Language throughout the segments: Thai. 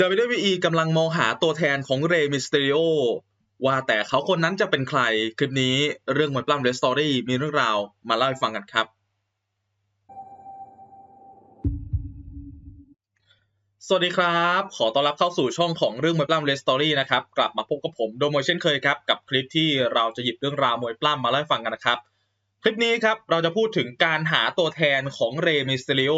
WWE กำลังมองหาตัวแทนของเรมิสเต r ริโอว่าแต่เขาคนนั้นจะเป็นใคร คลิปนี้เรื่องมวยปล้ำเรสตอรี่มีเรื่องราวมาเล่าให้ฟังกันครับ สวัสดีครับ ขอต้อนรับเข้าสู่ช่องของเรื่องมวยปล้ำเรสตอรี่นะครับ กลับมาพบกับผมโดโมเช่นเคยครับ กับคลิปที่เราจะหยิบเรื่องราวมวยปล้ำมาเล่าให้ฟังกันนะครับ คลิปนี้ครับเราจะพูดถึงการหาตัวแทนของเรมิสเต r ริโอ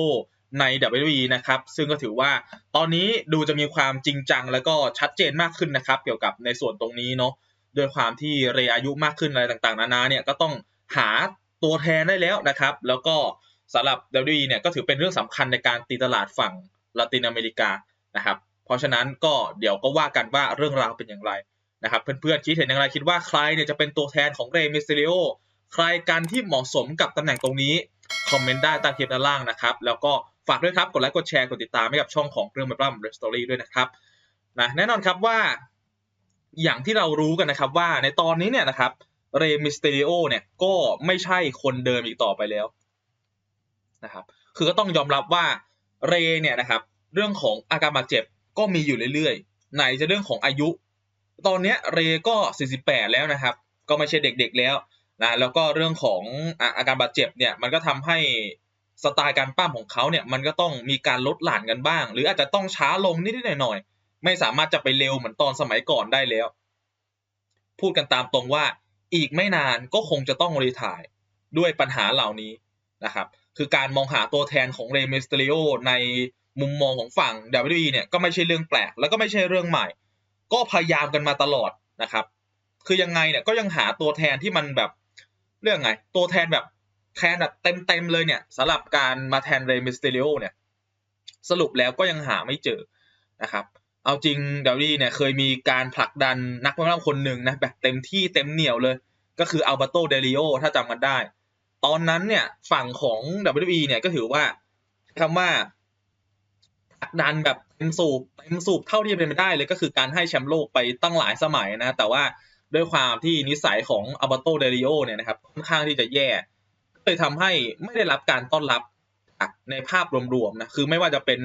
ใน WWE นะครับ ซึ่งก็ถือว่าตอนนี้ดูจะมีความจริงจัง แล้วก็ชัดเจนมากขึ้นนะครับ เกี่ยวกับในส่วนตรงนี้เนาะด้วยความที่เรยอายุมากขึ้นอะไรต่างๆ นานาเนี่ยก็ต้องหาตัวแทนได้แล้วนะครับ แล้วก็สำหรับ WWE เนี่ยก็ถือเป็นเรื่องสำคัญในการตีตลาดฝั่งละตินอเมริกานะครับ เพราะฉะนั้นก็เดี๋ยวก็ว่ากันว่าเรื่องราวเป็นอย่างไรนะครับ เพื่อนๆคิดเห็นอย่างไรคิดว่าใครเนี่ยจะเป็นตัวแทนของเรย์มิสเตริโอใครกันที่เหมาะสมกับตำแหน่งตรงนี้ คอมเมนต์ได้ใต้คลิปด้านล่างนะครับ แล้วก็ ฝากด้วยครับ กดไลค์กดแชร์กดติดตามให้กับช่องของเรื่องแบบร่ำเรสตอรี่ด้วยนะครับนะแน่นอนครับว่า อย่างที่เรารู้กันนะครับว่าในตอนนี้เนี่ยนะครับเรมิสเตริโอเนี่ยก็ไม่ใช่คนเดิมอีกต่อไปแล้วนะครับคือก็ต้องยอมรับว่าเรเนี่ยนะครับเรื่องของอาการบาดเจ็บก็มีอยู่เรื่อยๆ ไหนจะเรื่องของอายุ ตอนนี้เรก็ 48 แล้วนะครับ ก็ไม่ใช่เด็กๆแล้วนะแล้วก็เรื่องของอาการบาดเจ็บเนี่ยมันก็ทำให้ สไตล์การปั้มของเขาเนี่ยมันก็ต้องมีการลดหลั่นกันบ้าง หรืออาจจะต้องช้าลงนิดๆหน่อยๆไม่สามารถจะไปเร็วเหมือนตอนสมัยก่อนได้แล้ว พูดกันตามตรงว่าอีกไม่นานก็คงจะต้องรีทายด้วยปัญหาเหล่านี้นะครับ คือการมองหาตัวแทนของเรมิสเตริโอในมุมมองของฝั่ง WWE เนี่ยก็ไม่ใช่เรื่องแปลก แล้วก็ไม่ใช่เรื่องใหม่ ก็พยายามกันมาตลอดนะครับ คือยังไงเนี่ยก็ยังหาตัวแทนที่มันแบบเรื่องไง ตัวแทนแบบ แทนแบบเต็มๆเลยเนี่ยสำหรับการมาแทนเรมิสเตเรโอเนี่ยสรุปแล้วก็ยังหาไม่เจอนะครับเอาจริงเดลลี่เนี่ยเคยมีการผลักดันนักมวยคนหนึ่งนะแบบเต็มที่เต็มเหนียวเลย ก็คืออัลเบโตเดลิโอถ้าจำกันได้ ตอนนั้นเนี่ยฝั่งของ WWE เนี่ยก็ถือว่าคำว่าผลักดันแบบเต็มสูบเต็มสูบเท่าที่จะเป็นไปได้เลยก็คือการให้แชมป์โลกไปตั้งหลายสมัยนะ แต่ว่าด้วยความที่นิสัยของอัลเบโตเดลิโอเนี่ยนะครับค่อนข้างที่จะแย่ เลยทำให้ไม่ได้รับการต้อนรับในภาพรวมๆนะคือไม่ว่าจะเป็น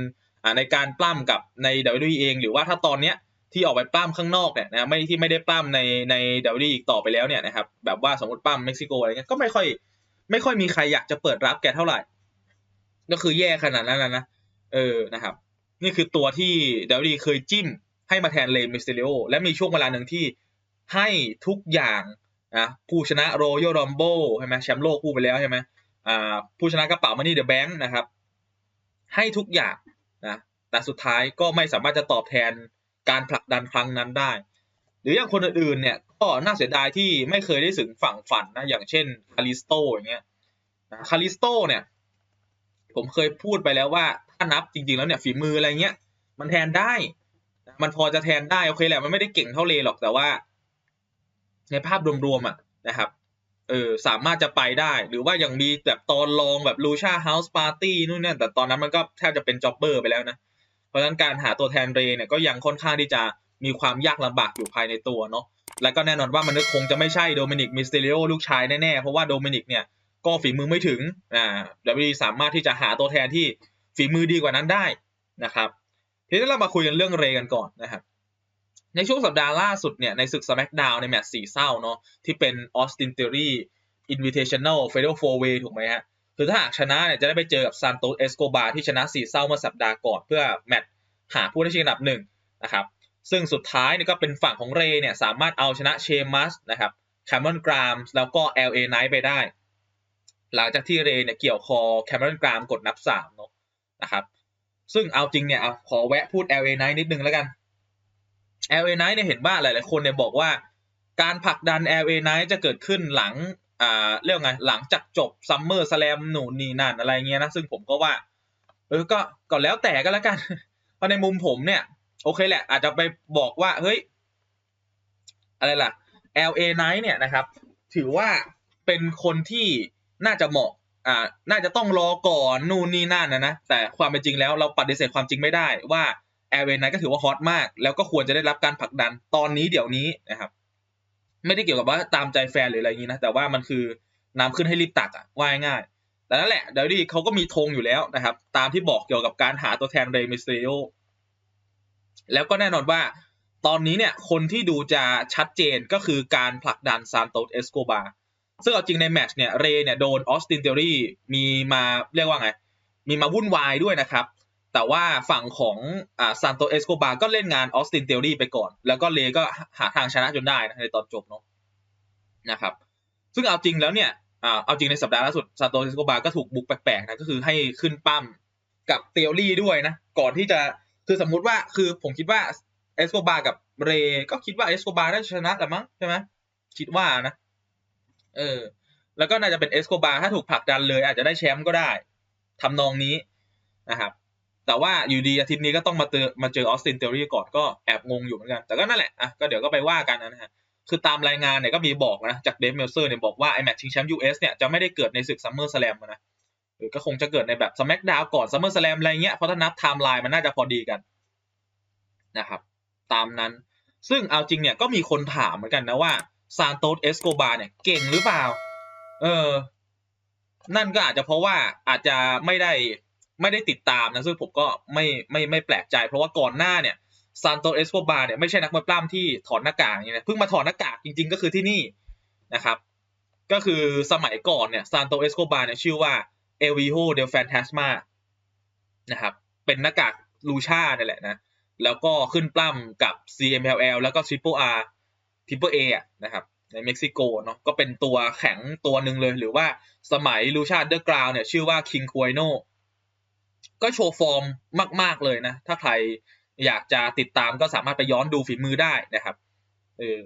ในการปล้ำกับใน WWE เอง หรือว่าถ้าตอนเนี้ยที่ออกไปปล้ำข้างนอกเนี่ยนะไม่ที่ไม่ได้ปล้ำในใน WWE อีกต่อไปแล้วเนี่ยนะครับแบบว่าสมมติปล้ำเม็กซิโกอะไรเงี้ยก็ไม่ค่อย ไม่ค่อยมีใครอยากจะเปิดรับแกเท่าไหร่ ก็คือแย่ขนาดนั้นนะเออนะครับ นี่คือตัวที่ WWE เคยจิ้มให้มาแทนเลมิสเตริโอและมีช่วงเวลาหนึ่งที่ให้ทุกอย่าง นะผู้ชนะโรยัลรัมโบใช่ไหมแชมป์โลกคู่ไปแล้วใช่ไหมอ่าผู้ชนะกระเป๋ามันนี่เดอะแบงค์นะครับ ให้ทุกอย่างนะแต่สุดท้ายก็ไม่สามารถจะตอบแทนการผลักดันครั้งนั้นได้ หรืออย่างคนอื่นๆเนี่ยก็น่าเสียดายที่ไม่เคยได้ถึงฝั่งฝันนะอย่างเช่นคาริสโตอย่างเงี้ยคาริสโตเนี่ย ผมเคยพูดไปแล้วว่าถ้านับจริงๆแล้วเนี่ยฝีมืออะไรเงี้ย มันแทนได้ มันพอจะแทนได้โอเคแหละมันไม่ได้เก่งเท่าเลหรอกแต่ว่า ในภาพรวมๆอะนะครับเออสามารถจะไปได้ หรือว่ายังมีแบบตอนลองแบบลูชาเฮาส์ปาร์ตี้นู่นนี่แต่ตอนนั้นมันก็แทบจะเป็นจ็อบเบอร์ไปแล้วนะ เพราะฉะนั้นการหาตัวแทนเรเนี่ยก็ยังค่อนข้างที่จะมีความยากลำบากอยู่ภายในตัวเนาะและก็แน่นอนว่ามันคงจะไม่ใช่โดมินิกมิสเตริโอลูกชายแน่ๆ เพราะว่าโดมินิกเนี่ยก็ฝีมือไม่ถึงอ่าเดวิสามารถที่จะหาตัวแทนที่ฝีมือดีกว่านั้นได้นะครับทีนี้เรามาคุยกันเรื่องเรกันก่อนนะครับ ในช่วงสัปดาห์ล่าสุดเนี่ยในศึก SmackDown ในแมตช์สี่เศร้าเนาะที่เป็น Austin Theory Invitational Fatal Four Way ถูกไหมฮะคือถ้าหากชนะเนี่ยจะได้ไปเจอกับซานโตสเอสโกบาที่ชนะสี่เศร้าเมื่อสัปดาห์ก่อนเพื่อแมตช์หาผู้ได้ชิงอันดับหนึ่งนะครับซึ่งสุดท้ายเนี่ยก็เป็นฝั่งของเรเนี่ยสามารถเอาชนะเชมัสนะครับแคมเมรอนกรามแล้วก็ LA Knight ไปได้ หลังจากที่เรเนี่ยเกี่ยวคอแคมเมรอนกรามกดนับสามเนาะนะครับซึ่งเอาจริงเนี่ยขอแวะพูด LA Knight นิดนึงแล้วกัน LA Knight เนี่ยเห็นว่าหลาย ๆ คนเนี่ยบอกว่า การผลักดัน LA Knight จะเกิดขึ้นหลังอ่าเรียกไงหลังจากจบซัมเมอร์สแลมหนูนี่นั่นอะไรเงี้ยนะซึ่งผมก็ว่า เออก็ก็แล้วแต่ก็แล้วกันเพราะในมุมผมเนี่ย โอเคแหละ อาจจะไปบอกว่า เฮ้ย อะไรล่ะ LA Knight เนี่ยนะครับ ถือว่าเป็นคนที่น่าจะเหมาะ อ่า น่าจะต้องรอก่อนนู่นนี่นั่นนะนะแต่ความเป็นจริงแล้วเราปฏิเสธความจริงไม่ได้ว่า แอร์เวนนั้นก็ถือว่าฮอตมาก แล้วก็ควรจะได้รับการผลักดันตอนนี้เดี๋ยวนี้นะครับ ไม่ได้เกี่ยวกับว่าตามใจแฟนหรืออะไรอย่างนี้นะ แต่ว่ามันคือน้ำขึ้นให้รีบตักอะว่ายง่ายแต่นั่นแหละเดวดี้เขาก็มีธงอยู่แล้วนะครับ ตามที่บอกเกี่ยวกับการหาตัวแทนเรมิสเตโอแล้วก็แน่นอนว่า ตอนนี้เนี่ยคนที่ดูจะชัดเจนก็คือการผลักดันซานโตสเอสโกบาซึ่งเอาจริงในแมตช์เนี่ยเรเนี่ยโดนออสตินเทอรี่มีมาเรียกว่าไง มีมาวุ่นวายด้วยนะครับ แต่ว่าฝั่งของอ่าซานโตเอสโกบาก็เล่นงานออสตินเทอรี่ไปก่อน แล้วก็เลก็หาทางชนะจนได้นะในตอนจบเนาะนะครับ ซึ่งเอาจริงแล้วเนี่ยอ่าเอาจริงในสัปดาห์ล่าสุดซานโตเอสโกบาก็ถูกบุกแปลกๆนะก็คือให้ขึ้นปั้มกับเทอรี่ด้วยนะ ก่อนที่จะคือสมมุติว่าคือผมคิดว่าเอสโกบากับเรก็คิดว่าเอสโกบาได้ชนะแหละมั้งใช่ไหมคิดว่านะ เออ แล้วก็น่าจะเป็นเอสโกบาถ้าถูกผลักดันเลย อาจจะได้แชมป์ก็ได้ทำนองนี้นะครับ แต่ว่าอยู่ดีอาทิตย์นี้ก็ต้องมาเจอมาเจอออสตินเทอรี่ก่อนก็แอบงงอยู่เหมือนกันแต่ก็นั่นแหละอะก็เดี๋ยวก็ไปว่ากันนะฮะคือตามรายงานเนี่ยก็มีบอกนะจากเดฟเมลเซอร์เนี่ยบอกว่าไอแมตช์ชิงแชมป์ยูเอสเนี่ยจะไม่ได้เกิดในศึกซัมเมอร์สแลมนะหรือก็คงจะเกิดในแบบสมักดาวก่อนซัมเมอร์สแลมอะไรเงี้ยเพราะถ้านับไทม์ไลน์มันน่าจะพอดีกันนะครับตามนั้นซึ่งเอาจริงเนี่ยก็มีคนถามเหมือนกันนะว่าซานโตสเอสโกบาเนี่ยเก่งหรือเปล่า เออ นั่นก็อาจจะเพราะว่าอาจจะไม่ได้ ไม่ได้ติดตามนะซึ่งผมก็ไม่ไม่ไม่แปลกใจ เพราะว่าก่อนหน้าเนี่ยซานโตเอสโกบาเนี่ยไม่ใช่นักมวยปล้ำที่ถอดหน้ากากอย่างเงี้ยเพิ่งมาถอดหน้ากากจริง ๆ ก็คือที่นี่นะครับ ก็คือสมัยก่อนเนี่ยซานโตเอสโกบาเนี่ยชื่อว่าเอวิโฮเดลแฟนทาสมานะครับ เป็นหน้ากากลูชาเนี่ยแหละนะ แล้วก็ขึ้นปล้ำกับ CMLL แล้วก็ Triple R Triple A อะนะครับ ในเม็กซิโกเนาะก็เป็นตัวแข็งตัวหนึ่งเลย หรือว่าสมัยลูชาเดอร์กราวเนี่ยชื่อว่าคิงควโน ก็โชว์ฟอร์มมาก ๆเลยนะ ถ้าใครอยากจะติดตามก็สามารถไปย้อนดูฝีมือได้นะครับเออ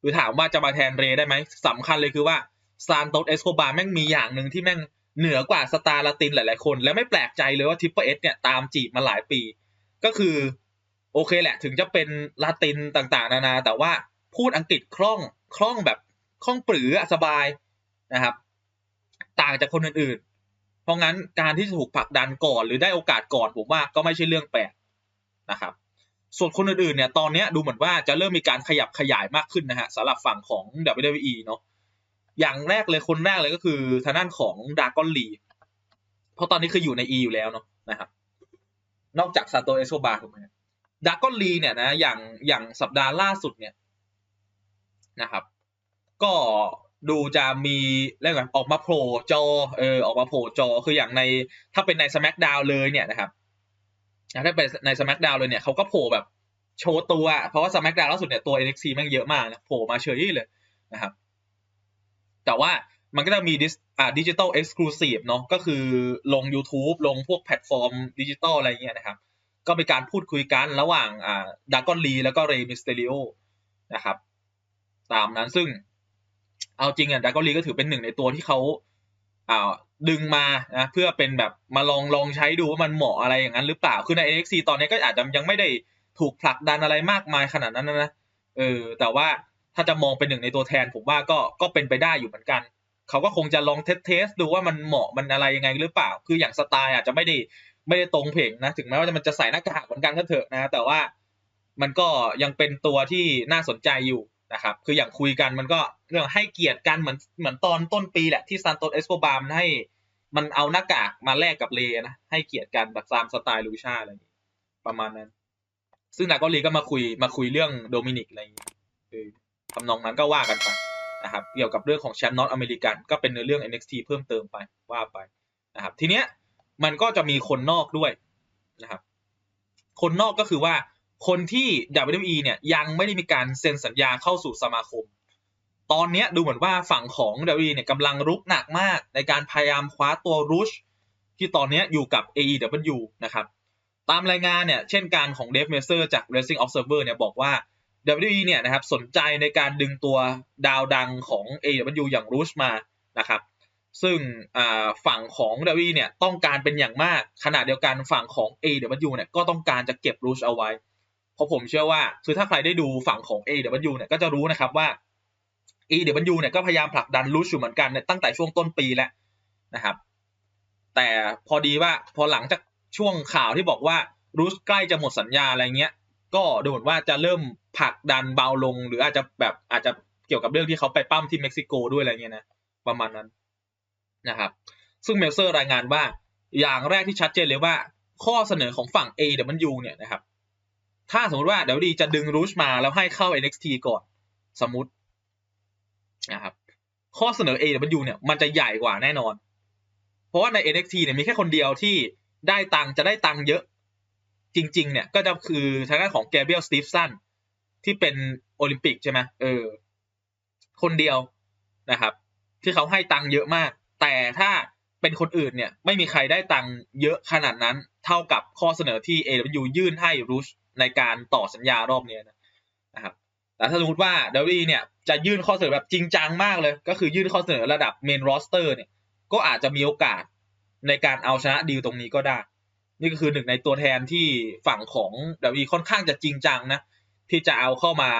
คือถามว่าจะมาแทนเรได้ไหมสำคัญเลยคือว่าซานโตสเอสโคบาแม่งมีอย่างหนึ่งที่แม่งเหนือกว่าสตาร์ลาตินหลาย ๆ คน และไม่แปลกใจเลยว่าทิปเปอร์เอสเนี่ยตามจีบมาหลายปี ก็คือโอเคแหละถึงจะเป็นลาตินต่างๆ นานา แต่ว่าพูดอังกฤษคล่องคล่องแบบคล่องปรือสบายนะครับ ต่างจากคนอื่น เพราะงั้นการที่ถูกผลักดันก่อนหรือได้โอกาสก่อนผมว่าก็ไม่ใช่เรื่องแปลกนะครับ ส่วนคนอื่นๆเนี่ยตอนนี้ดูเหมือนว่าจะเริ่มมีการขยับขยายมากขึ้นนะฮะสำหรับฝั่งของ WWE เนาะอย่างแรกเลยคนแรกเลยก็คือทางด้านของดากอนลีเพราะตอนนี้คืออยู่ใน E อยู่แล้วเนาะนะครับ นอกจากซาโตเอโซบาถูกไหมดากอนลีเนี่ยนะอย่างอย่างสัปดาห์ล่าสุดเนี่ยนะครับ ก็ ดูจะมีเรียกว่าออกมาโผล่จอเออออกมาโผล่จอคืออย่างในถ้าเป็นในสมั c ดาวเลยเนี่ยนะครับถ้าเป็นในสมั c ดาวเลยเนี่ยเขาก็โผล่แบบโชว์ตัวเพราะว่าสมั c ดาวล่าสุดเนี่ยตัว NXT แม่งเยอะมากนะโผล่มาเฉยเลยนะครับ แต่ว่ามันก็จะมีดิสอ่าดิจิตอลเอ็กซ์คลูซีฟเนาะก็คือลง YouTube ลงพวกแพลตฟอร์มดิจิตอลอะไรเงี้ยนะครับ ก็เป็นการพูดคุยกันระหว่างอ่าดากอนลีแล้วก็เรย์มิสเตริโอนะครับ ตามนั้นซึ่ง เอาจริงอะดากอนลีก็ถือเป็นหนึ่งในตัวที่เขาอ่าดึงมานะเพื่อเป็นแบบมาลองลองใช้ดูว่ามันเหมาะอะไรอย่างนั้นหรือเปล่า คือใน NXT ตอนนี้ก็อาจจะยังไม่ได้ถูกผลักดันอะไรมากมายขนาดนั้นนะเออแต่ว่าถ้าจะมองเป็นหนึ่งในตัวแทนผมว่าก็ก็เป็นไปได้อยู่เหมือนกัน เขาก็คงจะลองเทสเทสดูว่ามันเหมาะมันอะไรยังไงหรือเปล่า คืออย่างสไตล์อาจจะไม่ได้ไม่ได้ตรงเพลงนะ ถึงแม้ว่ามันจะใส่หน้ากากเหมือนกันก็เถอะนะ แต่ว่ามันก็ยังเป็นตัวที่น่าสนใจอยู่ นะครับ คืออย่างคุยกันมันก็เรื่องให้เกียรติกันเหมือนเหมือนตอนต้นปีแหละที่ซานโตสเอสโกบามให้มันเอาหน้ากากมาแลกกับเลนะให้เกียรติกันแบบตามสไตล์ลูชาอะไรอย่างนี้ประมาณนั้น ซึ่งนาก็ลีก็มาคุยมาคุยเรื่องโดมินิกอะไรอย่างนี้ทำนองนั้นก็ว่ากันไปนะครับเกี่ยวกับเรื่องของแชมป์นอตอเมริกันก็เป็นในเรื่อง NXT เพิ่มเติมไปว่าไปนะครับ ทีเนี้ยมันก็จะมีคนนอกด้วยนะครับ คนนอกก็คือว่า คนที่ WWE เนี่ยยังไม่ได้มีการเซ็นสัญญาเข้าสู่สมาคม ตอนนี้ดูเหมือนว่าฝั่งของ WWE เนี่ยกำลังรุกหนักมากในการพยายามคว้าตัวรูชที่ตอนนี้อยู่กับ AEW นะครับตามรายงานเนี่ยเช่นการของเดฟเมเซอร์จาก Wrestling Observer เนี่ยบอกว่า WWE เนี่ยนะครับสนใจในการดึงตัวดาวดังของ AEW อย่างรูชมานะครับซึ่งฝั่งของ WWE เนี่ยต้องการเป็นอย่างมากขณะเดียวกันฝั่งของ AEW เนี่ยก็ต้องการจะเก็บรูชเอาไว้ เพราะผมเชื่อว่าคือถ้าใครได้ดูฝั่งของ AW เนี่ยก็จะรู้นะครับว่า AW เนี่ยก็พยายามผลักดันรูชอยู่เหมือนกันตั้งแต่ช่วงต้นปีแล้วนะครับ แต่พอดีว่าพอหลังจากช่วงข่าวที่บอกว่ารูชใกล้จะหมดสัญญาอะไรเงี้ย ก็ดูเหมือนว่าจะเริ่มผลักดันเบาลง หรืออาจจะแบบอาจจะเกี่ยวกับเรื่องที่เขาไปปั้มที่เม็กซิโกด้วยอะไรเงี้ยนะประมาณนั้นนะครับ ซึ่งเมลเซอร์รายงานว่าอย่างแรกที่ชัดเจนเลยว่า ข้อเสนอของฝั่ง AW เนี่ยนะครับ ถ้าสมมติว่าเดี๋ยวดีจะดึงรูชมาแล้วให้เข้า NXT ก่อน สมมตินะครับ ข้อเสนอ AW เนี่ย มันจะใหญ่กว่าแน่นอน เพราะว่าใน NXT เนี่ยมีแค่คนเดียวที่ได้ตังค์จะได้ตังค์เยอะ จริง ๆ เนี่ยก็จะคือทางด้านของแกเบรียลสตีฟสันที่เป็นโอลิมปิกใช่ไหมเออ คนเดียวนะครับ ที่เขาให้ตังค์เยอะมาก แต่ถ้าเป็นคนอื่นเนี่ย ไม่มีใครได้ตังค์เยอะขนาดนั้น เท่ากับข้อเสนอที่ AW ยื่นให้รูช ในการต่อสัญญารอบนี้นะครับแต่ถ้าสมมติว่าเดวี่เนี่ยจะยื่นข้อเสนอแบบจริงจังมากเลย ก็คือยื่นข้อเสนอระดับเมนโรสเตอร์เนี่ยก็อาจจะมีโอกาสในการเอาชนะดีลตรงนี้ก็ได้ นี่ก็คือหนึ่งในตัวแทนที่ฝั่งของเดวีค่อนข้างจะจริงจังนะ ที่จะเอาเข้ามา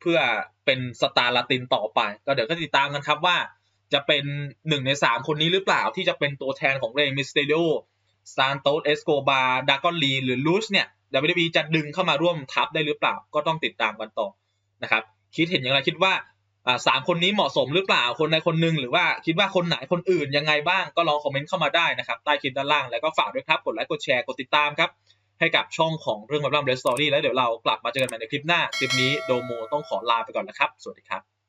เพื่อเป็นสตาร์ลาตินต่อไป ก็เดี๋ยวก็ติดตามกันครับว่า จะเป็นหนึ่งในสามคนนี้หรือเปล่าที่จะเป็นตัวแทนของเรมิสเตโดซานโตสเอสโกบาดากอนลีหรือลูชเนี่ย WWE จะดึงเข้ามาร่วมทัพได้หรือเปล่า ก็ต้องติดตามกันต่อนะครับ คิดเห็นอย่างไรคิดว่าสามคนนี้เหมาะสมหรือเปล่าคนใดคนหนึ่งหรือว่าคิดว่าคนไหนคนอื่นยังไงบ้างก็ลองคอมเมนต์เข้ามาได้นะครับ ใต้คลิปด้านล่างแล้วก็ฝากด้วยครับ กดไลค์กดแชร์กดติดตามครับ ให้กับช่องของเรื่องแบบร่ำเรสตอรี่แล้วเดี๋ยวเรากลับมาเจอกันใหม่ในคลิปหน้าคลิปนี้โดโมต้องขอลาไปก่อนนะครับ สวัสดีครับ